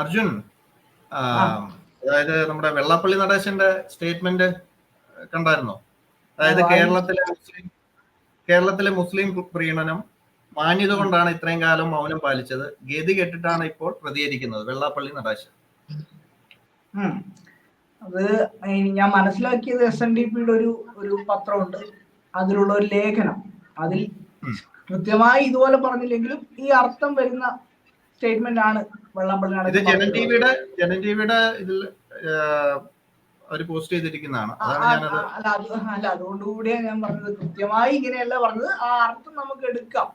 അർജുൻ അതായത് നമ്മുടെ വെള്ളാപ്പള്ളി നടേശന്റെ സ്റ്റേറ്റ്മെന്റ് കണ്ടായിരുന്നോ? അതായത് കേരളത്തിലെ മുസ്ലിം കേരളത്തിലെ മുസ്ലിം പ്രീണനം മാന്യത കൊണ്ടാണ് ഇത്രയും കാലം മൗനം പാലിച്ചത്. ഗതി കെട്ടിട്ടാണ് ഇപ്പോൾ പ്രതികരിക്കുന്നത് വെള്ളാപ്പള്ളി നടേശൻ. അത് ഞാൻ മനസ്സിലാക്കിയത് എസ് എൻ ഡി പിയുടെ ഒരു ഒരു പത്രമുണ്ട്. അതിലുള്ള ഒരു ലേഖനം. അതിൽ. കൃത്യമായി ഇതുപോലെ പറഞ്ഞില്ലെങ്കിലും ഈ അർത്ഥം വരുന്ന സ്റ്റേറ്റ്മെന്റ് ആണ് വെള്ളാപ്പള്ളി ഇത് ജനൻ ടിവിയുടെ ജനൻ ടിവിയുടെ ഇതിൽ അവർ പോസ്റ്റ് ചെയ്തിരിക്കുന്നതാണ്. അല്ല അത് അല്ല അതുകൊണ്ടുകൂടിയാണ് ഞാൻ പറഞ്ഞത്. കൃത്യമായി ഇങ്ങനെയല്ല പറഞ്ഞത്. ആ അർത്ഥം നമുക്ക് എടുക്കാം.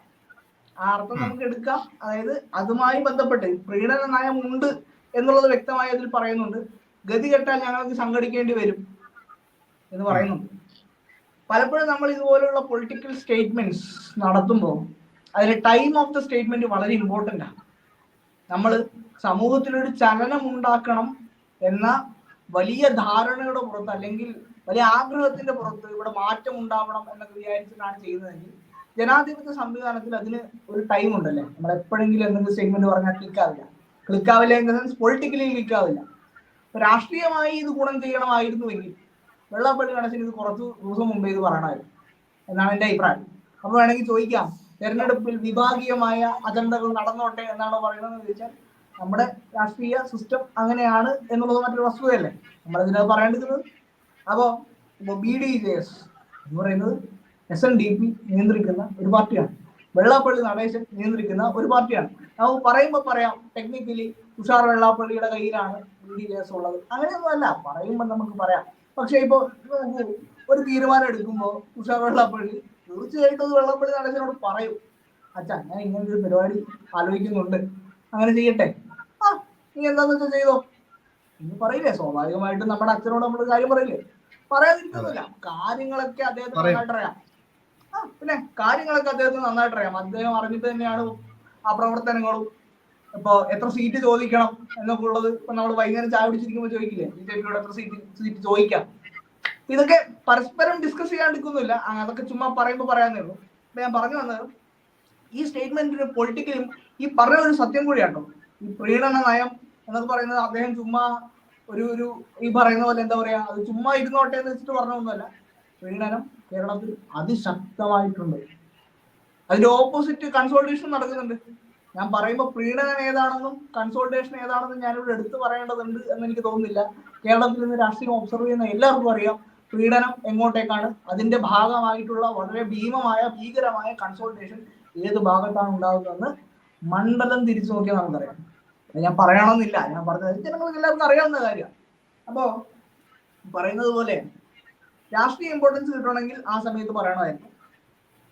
ആ അർത്ഥം നമുക്ക് എടുക്കാം. അതായത് അതുമായി ബന്ധപ്പെട്ട് പ്രീണന നയം ഉണ്ട് എന്നുള്ളത് വ്യക്തമായി അതിൽ പറയുന്നുണ്ട്. ഗതി കെട്ടാൽ ഞങ്ങൾക്ക് സംഘടിക്കേണ്ടി വരും എന്ന് പറയുന്നുണ്ട്. പലപ്പോഴും നമ്മൾ ഇതുപോലുള്ള പൊളിറ്റിക്കൽ സ്റ്റേറ്റ്മെന്റ്സ് നടത്തുമ്പോൾ അതിൽ ടൈം ഓഫ് ദ സ്റ്റേറ്റ്മെന്റ് വളരെ ഇമ്പോർട്ടന്റ് ആണ് നമ്മൾ സമൂഹത്തിലൊരു ചലനം ഉണ്ടാക്കണം എന്ന വലിയ ധാരണയുടെ പുറത്ത് അല്ലെങ്കിൽ വലിയ ആഗ്രഹത്തിന്റെ പുറത്ത് ഇവിടെ മാറ്റം ഉണ്ടാവണം എന്നൊക്കെ വിചാരിച്ചിട്ടാണ് ചെയ്യുന്നതെങ്കിൽ ജനാധിപത്യ സംവിധാനത്തിൽ അതിന് ഒരു ടൈം ഉണ്ടല്ലേ? നമ്മൾ എപ്പോഴെങ്കിലും എന്തെങ്കിലും സ്റ്റേറ്റ്മെന്റ് പറഞ്ഞാൽ ക്ലിക്കാവില്ല ക്ലിക്കാവില്ല ഇൻ ദ സെൻസ് പൊളിറ്റിക്കലി ക്ലിക്കാവില്ല രാഷ്ട്രീയമായി ഇത് ഗുണം ചെയ്യണമായിരുന്നുവെങ്കിൽ വെള്ളാപ്പള്ളി കണക്കിന് ഇത് കുറച്ച് ദിവസം മുമ്പേ ഇത് പറയണമായിരുന്നു. എന്നാണ് എന്റെ അഭിപ്രായം. അപ്പൊ വേണമെങ്കിൽ ചോദിക്കാം. തെരഞ്ഞെടുപ്പിൽ വിഭാഗീയമായ അജണ്ടകൾ നടന്നോട്ടെ എന്നാണ് പറയുന്നത് ചോദിച്ചാൽ നമ്മുടെ രാഷ്ട്രീയ സിസ്റ്റം അങ്ങനെയാണ് എന്നുള്ളത് മറ്റൊരു വസ്തുതയല്ലേ. നമ്മൾ ഇതിനകത്ത് പറയേണ്ടത് അപ്പോ ഇപ്പോൾ ബി ഡി ജെ എസ് എന്ന് പറയുന്നത് എസ് എൻ ഡി പി നിയന്ത്രിക്കുന്ന ഒരു പാർട്ടിയാണ്. വെള്ളാപ്പള്ളി നടേശൻ നിയന്ത്രിക്കുന്ന ഒരു പാർട്ടിയാണ്. നമുക്ക് പറയുമ്പോൾ പറയാം ടെക്നിക്കലി തുഷാർ വെള്ളാപ്പള്ളിയുടെ കയ്യിലാണ് ബി ഡി ജെ എസ് ഉള്ളത്. അങ്ങനെയൊന്നും അല്ല പറയുമ്പോൾ നമുക്ക് പറയാം. പക്ഷെ ഇപ്പോൾ ഒരു തീരുമാനം എടുക്കുമ്പോൾ തുഷാർ വെള്ളാപ്പള്ളി തീർച്ചയായിട്ടും അത് വെള്ളപ്പള്ളി നടേശനോട് പറയും. അച്ഛാ ഞാൻ ഇങ്ങനെ ഒരു പരിപാടി ആലോചിക്കുന്നുണ്ട്. അങ്ങനെ ചെയ്യട്ടെ. ആ നീ എന്താന്ന് വെച്ചാൽ ചെയ്തോ? എന്ന് പറയില്ലേ സ്വാഭാവികമായിട്ടും നമ്മുടെ അച്ഛനോട് നമ്മൾ കാര്യം പറയില്ലേ? പറയാതിരിക്കുന്നില്ല കാര്യങ്ങളൊക്കെ അദ്ദേഹത്തിന് നന്നായിട്ടറിയാം. ആ പിന്നെ കാര്യങ്ങളൊക്കെ അദ്ദേഹത്തിന് നന്നായിട്ട് അറിയാം അദ്ദേഹം അറിഞ്ഞിട്ട് തന്നെയാണ് ആ പ്രവർത്തനങ്ങളും. ഇപ്പൊ എത്ര സീറ്റ് ചോദിക്കണം എന്നൊക്കെ ഉള്ളത് ഇപ്പൊ നമ്മൾ വൈകുന്നേരം ചായ പിടിച്ചിരിക്കുമ്പോൾ ചോദിക്കില്ലേ? ബി ജെ പിയോട് എത്ര സീറ്റ് സീറ്റ് ചോദിക്കാം? ഇതൊക്കെ പരസ്പരം ഡിസ്കസ് ചെയ്യാണ്ടിരിക്കുന്നില്ല. അതൊക്കെ ചുമ്മാ പറയുമ്പോൾ പറയാന്നേ ഉള്ളൂ. ഞാൻ പറഞ്ഞു വന്നത് ഈ സ്റ്റേറ്റ്മെന്റിന് പൊളിറ്റിക്കലും ഈ പറഞ്ഞ ഒരു സത്യം കൂടിയാട്ടോ ഈ പ്രീണന നയം എന്നൊക്കെ പറയുന്നത് അദ്ദേഹം ചുമ്മാ ഒരു ഒരു ഈ പറയുന്ന പോലെ എന്താ പറയാ അത് ചുമ്മാ ഇരുന്നോട്ടെ എന്ന് വെച്ചിട്ട് പറഞ്ഞൊന്നുമല്ല. പ്രീണനം കേരളത്തിൽ അതിശക്തമായിട്ടുണ്ട്. അതിന്റെ ഓപ്പോസിറ്റ് കൺസോൾട്ടേഷൻ നടക്കുന്നുണ്ട്. ഞാൻ പറയുമ്പോൾ പ്രീണനം ഏതാണെന്നും കൺസോൾട്ടേഷൻ ഏതാണെന്നും ഞാനിവിടെ എടുത്തു പറയേണ്ടതുണ്ട് എന്ന് എനിക്ക് തോന്നുന്നില്ല. കേരളത്തിൽ നിന്ന് രാഷ്ട്രീയം ഒബ്സർവ് ചെയ്യുന്ന എല്ലാവർക്കും അറിയാം. പീഡനം എങ്ങോട്ടേക്കാണ്? അതിന്റെ ഭാഗമായിട്ടുള്ള വളരെ ഭീമമായ ഭീകരമായ കൺസോൾട്ടേഷൻ ഏത് ഭാഗത്താണ് ഉണ്ടാകുന്നതെന്ന് മണ്ഡലം തിരിച്ചു നോക്കിയാൽ നമുക്കറിയാം. ഞാൻ പറയണമെന്നില്ല. ഞാൻ പറഞ്ഞത് ജനങ്ങൾക്ക് എല്ലാവർക്കും അറിയാവുന്ന കാര്യമാണ് അപ്പോ പറയുന്നത് പോലെ രാഷ്ട്രീയ ഇമ്പോർട്ടൻസ് കിട്ടണമെങ്കിൽ ആ സമയത്ത് പറയണമായിരുന്നു.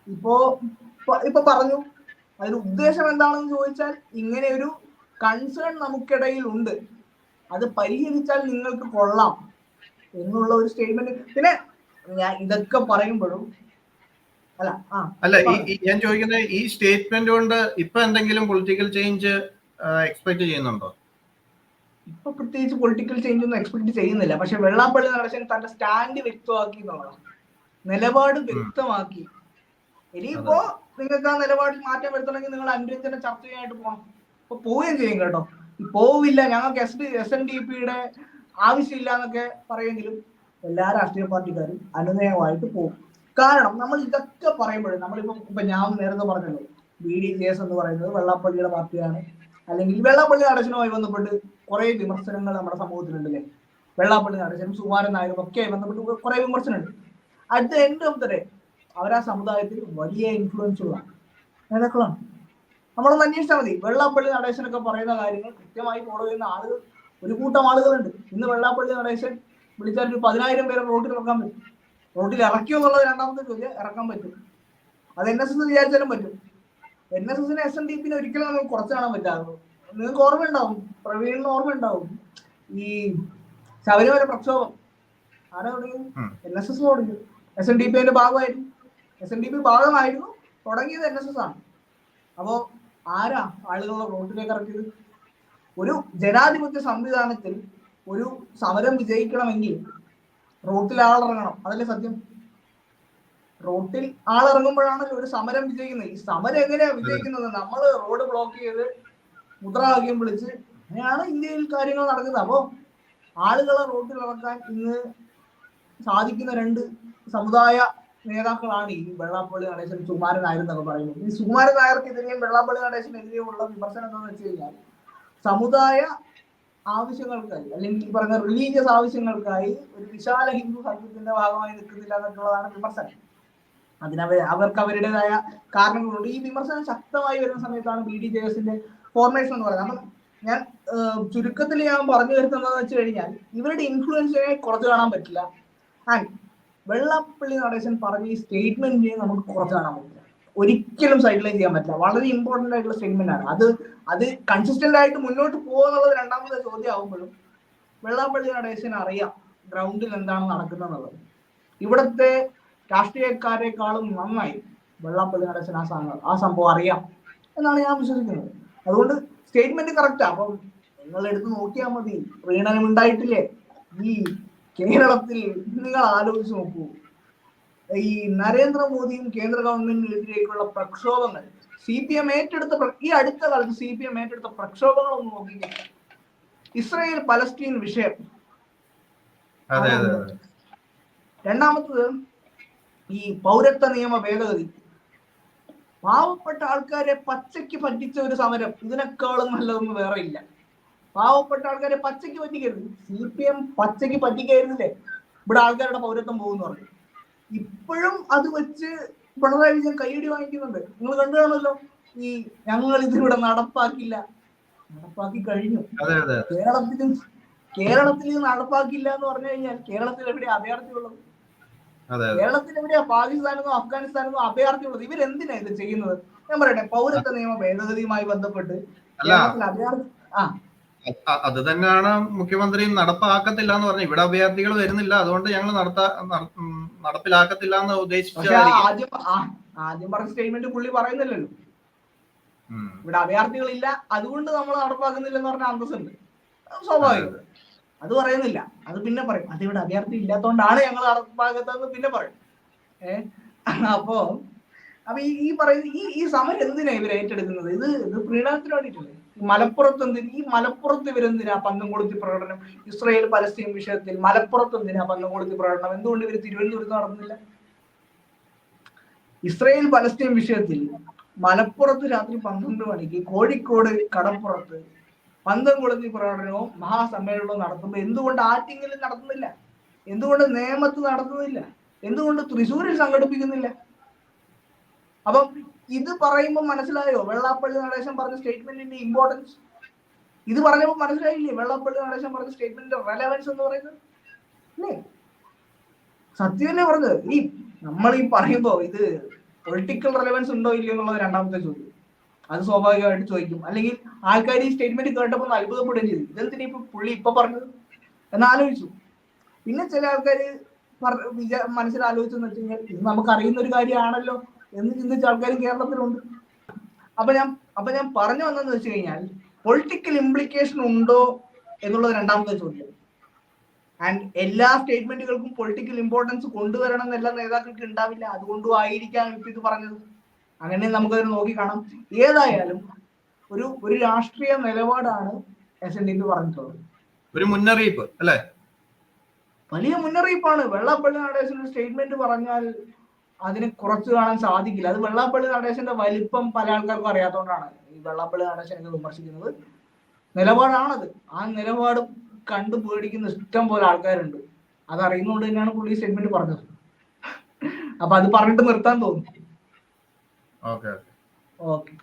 ഇപ്പൊ- ഇപ്പൊ പറഞ്ഞു. അതിന് ഉദ്ദേശം എന്താണെന്ന് ചോദിച്ചാൽ ഇങ്ങനെ ഒരു കൺസേൺ നമുക്കിടയിൽ ഉണ്ട് അത് പരിഹരിച്ചാൽ നിങ്ങൾക്ക് കൊള്ളാം. എന്നുള്ള ഒരു സ്റ്റേറ്റ്മെന്റ് പിന്നെ ഞാൻ ഇതൊക്കെ പറയുമ്പോഴും അല്ല ഞാൻ ചോദിക്കുന്നത് ഈ സ്റ്റേറ്റ്മെന്റ് കൊണ്ട് ഇപ്പൊ എന്തെങ്കിലും പൊളിറ്റിക്കൽ ചേഞ്ച് എക്സ്പെക്ട് ചെയ്യുന്നുണ്ടോ? ഇപ്പൊ പ്രത്യേകിച്ച് പൊളിറ്റിക്കൽ ചേഞ്ച് ഒന്നും എക്സ്പെക്ട് ചെയ്യുന്നില്ല. പക്ഷെ വെള്ളാപ്പള്ളി നടേശൻ തന്റെ സ്റ്റാൻഡ് വ്യക്തമാക്കി എന്നുള്ളതാണ്. നിലപാട് വ്യക്തമാക്കി. ഇനിയിപ്പോ നിങ്ങൾക്ക് ആ നിലപാടിൽ മാറ്റം വരുത്തണമെങ്കിൽ നിങ്ങൾ അനുരഞ്ജന ചർച്ചയായിട്ട് പോകണം ഇപ്പൊ പോവുകയും ചെയ്യും കേട്ടോ. പോവില്ല. ഞങ്ങൾക്ക് S D S N D പിയുടെ ആവശ്യമില്ല എന്നൊക്കെ പറയുമെങ്കിലും എല്ലാ രാഷ്ട്രീയ പാർട്ടിക്കാരും അനുനയമായിട്ട് പോകും. കാരണം നമ്മൾ ഇതൊക്കെ പറയുമ്പോഴും നമ്മളിപ്പോ ഇപ്പൊ ഞാൻ നേരത്തെ പറഞ്ഞല്ലോ ബി ഡി ജെ എസ് എന്ന് പറയുന്നത് വെള്ളാപ്പള്ളിയുടെ പാർട്ടിയാണ്. അല്ലെങ്കിൽ വെള്ളാപ്പള്ളി നടശനുമായി ബന്ധപ്പെട്ട് കുറെ വിമർശനങ്ങൾ നമ്മുടെ സമൂഹത്തിലുണ്ടല്ലേ? വെള്ളാപ്പള്ളി നടശനും സുമാരൻ നായരും ഒക്കെ ബന്ധപ്പെട്ട് കുറെ വിമർശനമുണ്ട്. At the end of the day അവർ ആ സമുദായത്തിൽ വലിയ ഇൻഫ്ലുവൻസ് ഉള്ള നേതാക്കളാണ്. നമ്മളൊന്ന് അന്വേഷിച്ചാൽ മതി. വെള്ളാപ്പള്ളി നടേശനൊക്കെ പറയുന്ന കാര്യങ്ങൾ കൃത്യമായി ഫോളോ ചെയ്യുന്ന ആളുകൾ ഒരു കൂട്ടം ആളുകളുണ്ട്. ഇന്ന് വെള്ളാപ്പള്ളി നടേശൻ വിളിച്ചാൽ ഒരു പതിനായിരം പേരെ റോട്ടിൽ ഇറക്കാൻ പറ്റും. റോട്ടിൽ ഇറക്കിയോ എന്നുള്ളത് രണ്ടാമത്തെ ചോദ്യം ഇറക്കാൻ പറ്റും. അത് എൻ എസ് എസ് വിചാരിച്ചാലും പറ്റും. എൻ എസ് എസിന് എസ് എൻ ഡി പിന്നെ ഒരിക്കലും നമുക്ക് കുറച്ച് കാണാൻ പറ്റാറുള്ളൂ. നിങ്ങൾക്ക് ഓർമ്മ ഉണ്ടാവും പ്രവീണിന് ഓർമ്മ ഉണ്ടാവും ഈ ശബരിമല പ്രക്ഷോഭം. ആരാ തുടങ്ങിയത്? ഉം. എൻ എസ് എസ് തുടങ്ങി എസ് എൻ ഡി പി അതിന്റെ ഭാഗമായിരുന്നു. എസ് എൻ ഡി പി ഭാഗമായിരുന്നു. തുടങ്ങിയത് എൻ എസ് എസ് ആണ്. അപ്പോ ആരാ ആളുകളുടെ റോട്ടിലേക്ക് ഇറക്കിയത്? ഒരു ജനാധിപത്യ സംവിധാനത്തിൽ ഒരു സമരം വിജയിക്കണമെങ്കിൽ റോട്ടിൽ ആളിറങ്ങണം. അതല്ലേ സത്യം? റോട്ടിൽ ആളിറങ്ങുമ്പോഴാണല്ലോ ഒരു സമരം വിജയിക്കുന്നത്. ഈ സമരം എങ്ങനെയാ വിജയിക്കുന്നത്? നമ്മൾ റോഡ് ബ്ലോക്ക് ചെയ്ത് മുദ്രാവാക്യം വിളിച്ച് അങ്ങനെയാണ് ഇന്ത്യയിൽ കാര്യങ്ങൾ നടക്കുന്നത്. അപ്പോ ആളുകളെ റോട്ടിൽ ഇറക്കാൻ ഇന്ന് സാധിക്കുന്ന രണ്ട് സമുദായ നേതാക്കളാണ് ഈ വെള്ളാപ്പള്ളി നടേശൻ സുകുമാരൻ നായർ എന്നൊക്കെ പറയുന്നത്. ഈ സുകുമാരൻ നായർക്കെതിരെയും വെള്ളാപ്പള്ളി നടേശനെതിരെയുള്ള വിമർശനം എന്താണെന്ന് വെച്ച് കഴിഞ്ഞാൽ സമുദായ ആവശ്യങ്ങൾക്കായി അല്ലെങ്കിൽ ഈ പറഞ്ഞ റിലീജിയസ് ആവശ്യങ്ങൾക്കായി ഒരു വിശാല ഹിന്ദു സംഘത്തിന്റെ ഭാഗമായി നിൽക്കുന്നില്ല എന്നുള്ളതാണ് വിമർശനം. അതിനവ അവർക്ക് അവരുടേതായ കാരണങ്ങളുണ്ട്. ഈ വിമർശനം ശക്തമായി വരുന്ന സമയത്താണ് ബി ഡി ജെ എസിന്റെ ഫോർമേഷൻ എന്ന് പറയുന്നത്. അപ്പം ഞാൻ ചുരുക്കത്തിൽ ഞാൻ പറഞ്ഞു വരുത്തുന്നതെന്ന് വെച്ച് കഴിഞ്ഞാൽ ഇവരുടെ ഇൻഫ്ലുവൻസിനെ കുറച്ച് കാണാൻ പറ്റില്ല. ആൻഡ് വെള്ളപ്പള്ളി നടേശൻ പറഞ്ഞ ഈ സ്റ്റേറ്റ്മെന്റിനെ നമുക്ക് കുറച്ച് കാണാൻ പറ്റില്ല. ഒരിക്കലും സൈഡിലൈൻ ചെയ്യാൻ പറ്റില്ല. വളരെ ഇമ്പോർട്ടന്റ് ആയിട്ടുള്ള സ്റ്റേറ്റ്മെന്റ് ആണ്. അത് അത് കൺസിസ്റ്റന്റ് ആയിട്ട് മുന്നോട്ട് പോകുന്നുള്ളത് രണ്ടാമത്തെ ചോദ്യം ആവുമ്പോഴും വെള്ളാപ്പള്ളി നടേശൻ അറിയാം ഗ്രൗണ്ടിൽ എന്താണ് നടക്കുന്നത് ഇവിടുത്തെ രാഷ്ട്രീയക്കാരെക്കാളും നന്നായി വെള്ളാപ്പള്ളി നടേശൻ ആ സംഭവം ആ സംഭവം അറിയാം എന്നാണ് ഞാൻ വിശ്വസിക്കുന്നത്. അതുകൊണ്ട് സ്റ്റേറ്റ്മെന്റ് കറക്റ്റാ അപ്പം നിങ്ങൾ എടുത്ത് നോക്കിയാൽ മതി. പ്രീണനം ഉണ്ടായിട്ടില്ലേ? ഈ കേരളത്തിൽ നിങ്ങൾ ആലോചിച്ച് നോക്കൂ. ഈ നരേന്ദ്രമോദിയും കേന്ദ്ര ഗവൺമെന്റിനെതിരേക്കുള്ള പ്രക്ഷോഭങ്ങൾ സി പി എം ഏറ്റെടുത്ത ഈ അടുത്ത കാലത്ത് സി പി എം ഏറ്റെടുത്ത പ്രക്ഷോഭങ്ങളൊന്നും ഒന്ന് ഇസ്രയേൽ ഇസ്രായേൽ പലസ്തീൻ വിഷയം. രണ്ടാമത്തത് ഈ പൗരത്വ നിയമ ഭേദഗതി. പാവപ്പെട്ട ആൾക്കാരെ പച്ചയ്ക്ക് പറ്റിച്ച ഒരു സമരം ഇതിനേക്കാളും നല്ലതൊന്നും വേറെ ഇല്ല. പാവപ്പെട്ട ആൾക്കാരെ പച്ചയ്ക്ക് പറ്റിക്കരുത്. സി പി എം പച്ചയ്ക്ക് പറ്റിക്കായിരുന്നില്ലേ ഇവിടെ ആൾക്കാരുടെ പൗരത്വം പോകുന്നു പറഞ്ഞു. ഇപ്പോഴും അത് വെച്ച് പിണറായി വിജയൻ കൈയടി വാങ്ങിക്കുന്നുണ്ട്. നിങ്ങൾ കണ്ടുകാണല്ലോ ഈ ഞങ്ങൾ ഇതിലൂടെ നടപ്പാക്കില്ല. നടപ്പാക്കി കഴിഞ്ഞു. കേരളത്തിലും കേരളത്തിൽ നടപ്പാക്കില്ല എന്ന് പറഞ്ഞു കഴിഞ്ഞാൽ കേരളത്തിൽ എവിടെയാ അഭയാർത്ഥിയുള്ളത്? കേരളത്തിൽ എവിടെയാ പാകിസ്ഥാനെന്നോ അഫ്ഗാനിസ്ഥാനെന്നോ അഭയാർത്ഥിയുള്ളത്? ഇവരെന്തിനാ ഇത് ചെയ്യുന്നത്? ഞാൻ പറയട്ടെ പൗരത്വ നിയമ ഭേദഗതിയുമായി ബന്ധപ്പെട്ട് കേരളത്തിൽ അഭയാർത്ഥി ആ. അത് തന്നെയാണ് മുഖ്യമന്ത്രി നടപ്പാക്കത്തില്ല എന്ന് പറഞ്ഞു ഇവിടെ അഭയാർത്ഥികൾ വരുന്നില്ല. അതുകൊണ്ട് ഞങ്ങൾ നടത്താ നടപ്പിലാക്കത്തില്ല എന്ന് ഉദ്ദേശിച്ച ആദ്യം ആദ്യം പറഞ്ഞ സ്റ്റേറ്റ്മെന്റ് പുള്ളി പറയുന്നില്ലല്ലോ. ഇവിടെ അഭയാർത്ഥികളില്ല അതുകൊണ്ട് നമ്മൾ നടപ്പാക്കുന്നില്ല എന്ന് പറഞ്ഞ അന്തസ് ഉണ്ട് സ്വാഭാവികം. അത് പറയുന്നില്ല. അത് പിന്നെ പറയും. അത് ഇവിടെ അഭയാർത്ഥി ഇല്ലാത്തതുകൊണ്ടാണ് ഞങ്ങൾ നടപ്പാക്കാത്തതെന്ന് പിന്നെ പറയും. ഏ അപ്പോ അപ്പൊ ഈ പറയുന്ന ഈ ഈ സമരം എന്തിനാ ഇവർ ഏറ്റെടുക്കുന്നത്? ഇത് ഇത് പ്രീണനത്തിന് വേണ്ടിയിട്ടല്ലേ? മലപ്പുറത്ത് എന്തിന് ഈ മലപ്പുറത്ത് ഇവരെന്തിനാ പങ്കം കൊടുത്തി പ്രകടനം? ഇസ്രായേൽ പലസ്തീൻ വിഷയത്തിൽ മലപ്പുറത്ത് എന്തിനാ പങ്കം കൊടുത്തി പ്രകടനം? എന്തുകൊണ്ട് ഇവർ തിരുവനന്തപുരത്ത് നടന്നില്ല? ഇസ്രായേൽ പലസ്തീൻ വിഷയത്തിൽ മലപ്പുറത്ത് രാത്രി പന്ത്രണ്ട് മണിക്ക് കോഴിക്കോട് കടപ്പുറത്ത് പന്തം കൊളുത്തി പ്രകടനവും മഹാസമ്മേളനവും നടത്തുമ്പോൾ എന്തുകൊണ്ട് ആറ്റിങ്ങലിൽ നടത്തുന്നില്ല? എന്തുകൊണ്ട് നേമത്ത് നടത്തുന്നില്ല? എന്തുകൊണ്ട് തൃശ്ശൂരിൽ സംഘടിപ്പിക്കുന്നില്ല? അപ്പം ഇത് പറയുമ്പോൾ മനസ്സിലായോ? വെള്ളാപ്പള്ളി നടേശൻ പറഞ്ഞ സ്റ്റേറ്റ്മെന്റിന്റെ ഇമ്പോർട്ടൻസ് ഇത് പറഞ്ഞപ്പോൾ മനസ്സിലായില്ലേ? വെള്ളാപ്പള്ളി നടേശൻ പറഞ്ഞ സ്റ്റേറ്റ്മെന്റിന്റെ റെലവൻസ് എന്ന് പറയുന്നത്? അല്ലേ? സത്യം തന്നെ പറഞ്ഞത്? ഈ നമ്മൾ ഈ പറയുമ്പോ ഇത് പൊളിറ്റിക്കൽ റെലവൻസ് ഉണ്ടോ ഇല്ലയോ എന്നുള്ളത് രണ്ടാമത്തെ ചോദ്യം. അത് സ്വാഭാവികമായിട്ട് ചോദിക്കും. അല്ലെങ്കിൽ ആൾക്കാർ ഈ സ്റ്റേറ്റ്മെന്റ് കേട്ടപ്പോൾ ഒന്ന് അത്ഭുതപ്പെടുകയും ചെയ്തു. ഇതെന്തിനാ ഇപ്പൊ പുള്ളി ഇപ്പൊ പറഞ്ഞത്? എന്ന് ആലോചിച്ചു. പിന്നെ ചില ആൾക്കാർ ആലോചിച്ചെന്ന് വെച്ച് കഴിഞ്ഞാൽ ഇത് നമുക്ക് അറിയുന്ന ഒരു കാര്യമാണല്ലോ. എന്ന് ചിന്തിച്ച ആൾക്കാരും കേരളത്തിലുണ്ട്. അപ്പൊ ഞാൻ അപ്പൊ ഞാൻ പറഞ്ഞു വന്നെന്ന് വെച്ച് കഴിഞ്ഞാൽ പൊളിറ്റിക്കൽ ഇംപ്ലിക്കേഷൻ ഉണ്ടോ എന്നുള്ളത് രണ്ടാമത്തെ ചോദ്യം. ആൻഡ് എല്ലാ സ്റ്റേറ്റ്മെന്റുകൾക്കും പൊളിറ്റിക്കൽ ഇമ്പോർട്ടൻസ് കൊണ്ടുവരണം എന്ന് എല്ലാ നേതാക്കൾക്ക് ഉണ്ടാവില്ല. അതുകൊണ്ടും ആയിരിക്കാം ഇപ്പൊ ഇത് പറഞ്ഞത്. അങ്ങനെ നമുക്കത് നോക്കി കാണാം. ഏതായാലും ഒരു ഒരു രാഷ്ട്രീയ നിലപാടാണ് എസ് എൻ ഡി പി പറഞ്ഞിട്ടുള്ളത്. ഒരു മുന്നറിയിപ്പ് അല്ലെ? വലിയ മുന്നറിയിപ്പാണ്. വെള്ളപ്പള്ളി നടേശന്റെ സ്റ്റേറ്റ്മെന്റ് പറഞ്ഞാൽ അതിനെ കുറച്ച് കാണാൻ സാധിക്കില്ല. അത് വെള്ളാപ്പള്ളി നടേശന്റെ വലിപ്പം പല ആൾക്കാർക്കും അറിയാത്തതുകൊണ്ടാണ് ഈ വെള്ളാപ്പള്ളി നടേശനെ വിമർശിക്കുന്നത്. നിലപാടാണത്. ആ നിലപാട് കണ്ടു പേടിക്കുന്ന ഇഷ്ടം പോലെ ആൾക്കാരുണ്ട്. അത് അറിയുന്നതുകൊണ്ട് തന്നെയാണ് പുള്ളി സ്റ്റേറ്റ്മെന്റ് പറഞ്ഞത്. അപ്പൊ അത് പറഞ്ഞിട്ട് നിർത്താൻ തോന്നി ഓക്കെ. ഓക്കെ.